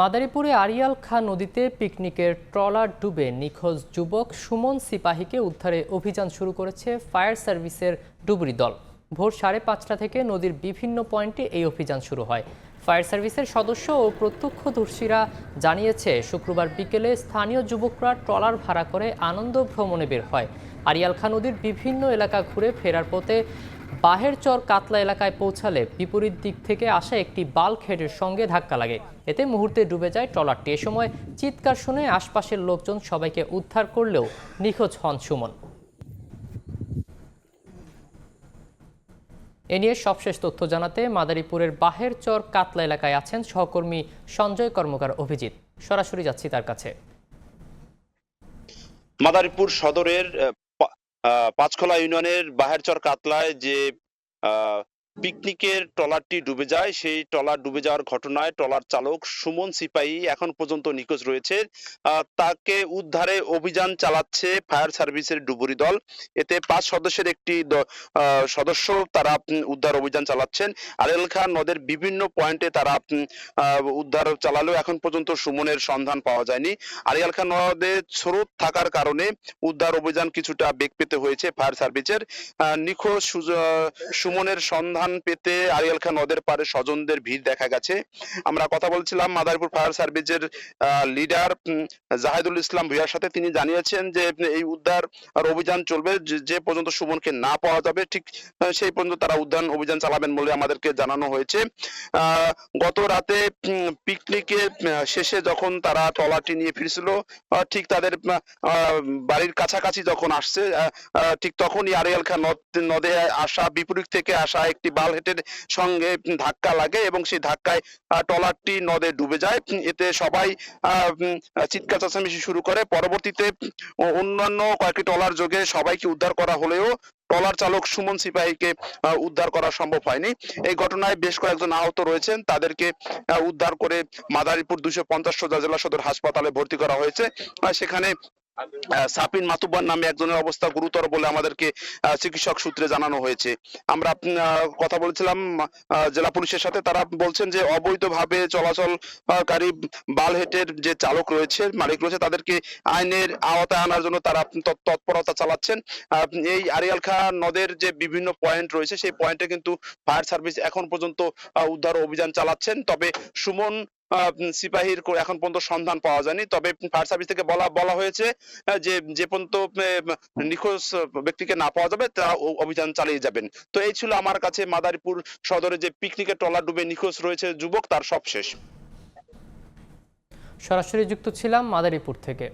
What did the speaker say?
মাদারীপুরে Arial খা নদীতে পিকনিকের ট্রলার ডুবে নিখোঁজ যুবক সুমন সিপাহীকে উদ্ধারে অভিযান শুরু করেছে ফায়ার সার্ভিসের ডুবুরি দল। ভোর সাড়ে পাঁচটা থেকে নদীর বিভিন্ন পয়েন্টে এই অভিযান শুরু হয়। ফায়ার সার্ভিসের সদস্য ও প্রত্যক্ষদর্শীরা জানিয়েছে, শুক্রবার বিকেলে স্থানীয় যুবকরা ট্রলার ভাড়া করে আনন্দ ভ্রমণে বের হয়। আরিয়াল খা নদীর বিভিন্ন এলাকা ঘুরে ফেরার পথে বাহেরচর কাতলা এলাকায় পৌঁছালে বিপরীত দিক থেকে আসা একটি বাল্ক হেডের সঙ্গে ধাক্কা লাগে। এতে মুহূর্তে ডুবে যায় ট্রলারটি। এ সময় চিৎকার শুনে আশপাশের লোকজন সবাইকে উদ্ধার করলেও নিখোঁজ হন সুমন। এ নিয়ে সবশেষ তথ্য জানাতে মাদারীপুরের বাহেরচর কাতলা এলাকায় আছেন সহকর্মী সঞ্জয় কর্মকার অভিজিৎ। সরাসরি যাচ্ছি তার কাছে। মাদারীপুর সদরের পাঁচখোলা ইউনিয়নের বাহের চর কাতলায় যে পিকনিকের ট্রলারটি ডুবে যায়। সেই ট্রলার ডুবে যাওয়ার ঘটনায় ট্রলার চালক সুমন সিপাহী এখন পর্যন্ত নিখোঁজ রয়েছে। তাকে উদ্ধারে অভিযান চালাচ্ছে ফায়ার সার্ভিসের ডুবুরি দল। এতে পাঁচ সদস্যের একটি সদস্য তারা উদ্ধার অভিযান চালাচ্ছেন। আরেল খান নদের বিভিন্ন পয়েন্টে তারা উদ্ধার চালালেও এখন পর্যন্ত সুমনের সন্ধান পাওয়া যায়নি। আরিয়াল খান নদে স্রোত থাকার কারণে উদ্ধার অভিযান কিছুটা বেগ পেতে হয়েছে ফায়ার সার্ভিসের। নিখোঁজ সুমনের সন্ধান পেতে আরিয়াল খান নদের পারে স্বজনদের ভিড় দেখা গেছে। আমরা কথা বলছিলাম মাদারীপুর ফায়ার সার্ভিসের লিডার জাহিদুল ইসলাম ভুইয়ার সাথে। তিনি জানিয়েছেন যে, এই উদ্ধার অভিযান চলবে, যে- পর্যন্ত সুমনকে না পাওয়া যাবে, ঠিক সেই পর্যন্ত তারা উদ্যান অভিযান চালাবেন বলে আমাদেরকে জানানো হয়েছে। গত রাতে পিকনিকে শেষে যখন তারা ট্রলারটি নিয়ে ফিরছিল ঠিক তাদের বাড়ির কাছাকাছি যখন আসছে ঠিক তখনই আরিয়াল খান নদে আসা, বিপরীত থেকে আসা একটি বালহেটের সঙ্গে ধাক্কা লাগে এবং সেই ধাক্কায় ট্রলারটি নদে ডুবে যায়। এতে সবাই চিৎকার চেঁচামেচি শুরু করে। পরবর্তীতে অন্যান্য কয়েকটি ট্রলার যোগে সবাইকে উদ্ধার করা হলেও ট্রলার চালক সুমন সিপাহীকে উদ্ধার করা সম্ভব হয়নি। এই ঘটনায় বেশ কয়েকজন আহত রয়েছেন। তাদেরকে উদ্ধার করে মাদারীপুর দুশো পঞ্চাশ জেলা সদর হাসপাতালে ভর্তি করা হয়েছে। সেখানে সাপিন মাতুব্বার নামে একজনের অবস্থা গুরুতর বলে আমাদেরকে চিকিৎসক সূত্রে জানানো হয়েছে। আমরা কথা বলছিলাম জেলা পুলিশের সাথে। তারা বলছেন যে, অবৈধভাবে চলাচলকারী বালহেটের যে চালক রয়েছে, মালিক রয়েছে, তাদেরকে আইনের আওতায় আনার জন্য তারা তৎপরতা চালাচ্ছেন। এই আরিয়াল খা নদের যে বিভিন্ন পয়েন্ট রয়েছে, সেই পয়েন্টে কিন্তু ফায়ার সার্ভিস এখন পর্যন্ত উদ্ধার অভিযান চালাচ্ছেন। তবে সুমন সিপাহীর এখন পর্যন্ত সন্ধান পাওয়া যায়নি। তবে ফায়ার সার্ভিস থেকে বলা বলা হয়েছে যে যে পর্যন্ত নিখোঁজ ব্যক্তিকে না পাওয়া যাবে তা অভিযান চালিয়ে যাবেন। তো এই ছিল আমার কাছে মাদারীপুর সদরে যে পিকনিকের ট্রলার ডুবে নিখোঁজ রয়েছে যুবক, তার সবশেষ। সরাসরি যুক্ত ছিলাম মাদারীপুর থেকে।